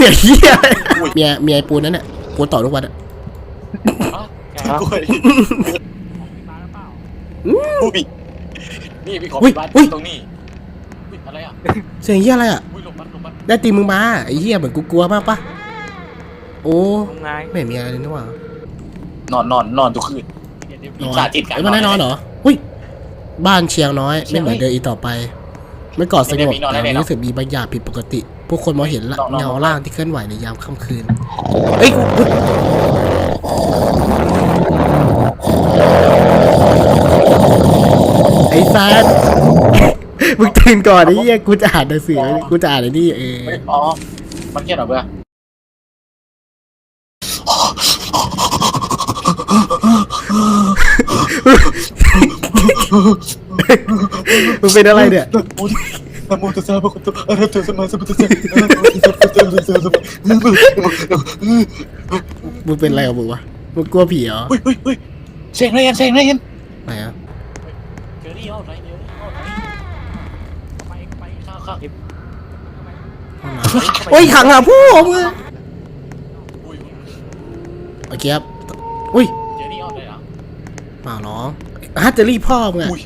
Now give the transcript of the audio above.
เสียงเหี้ยเมียเมียไอ้ปูนนั่นน่ะปูนต่อทุกวันอะกล้วยอุ้ยนี่พี่ขออุ้ปิยดบ้านอุ้ยตรงนี้อุ้ยอะไรอะเสียงเหี้ยอะไรอะ อุ้ยหลบมันหลบมันได้ตีมึงมาไอ้เหี้ยเหมือนกูกลัวมากปะโอ้ทำไงไม่เห็นมีอะไรเลยนี่หว่านอนนอนนอนทุกคืนนอนสาธิตการไอ้มันได้นอนเหรออุ้ยบ้านเชียงน้อยไม่เหมือนเดิมอีกต่อไป เมื่อก่อนสงบแต่วันนี้รู้สึกมีบางอย่างผิดปกติ ผู้คนมองเห็นละเงาร่างที่เคลื่อนไหวในยามค่ำคืนเอ้ยกูไอ้แฟนมึงตื่นก่อนไอ้เหี้ยกูจะอ่านหนังสือกูจะอ่านไอ้นี่เออเฮ้ยอ๋อมันเขียนเหรอเบื่อมึงเป็นอะไรเนี่ย นะโมตัสสะภะคะวะโตอะระหะโตสัมมาสัมพุทธัสสะนะโมตัสสะภะคะวะโตอะระหะโตสัมมาสัมพุทธัสสะมึงเป็นอะไรกับมึงวะมึงกลัวผีเหรอเฮ้ยเฮ้ยเฮ้ยเสียงอะไรกันเสียงอะไรกันไหนอะเจอรี่เอาไหนเจอรี่เอาไหนไปไปข้าวข้าวโอ้ยขังอะผู้มึงอุ้ยโอเคครับอุ้ยเจอรี่เอาไหนอะเปล่าน้องฮัตเจอรี่พ่อมึงอะอุ้ย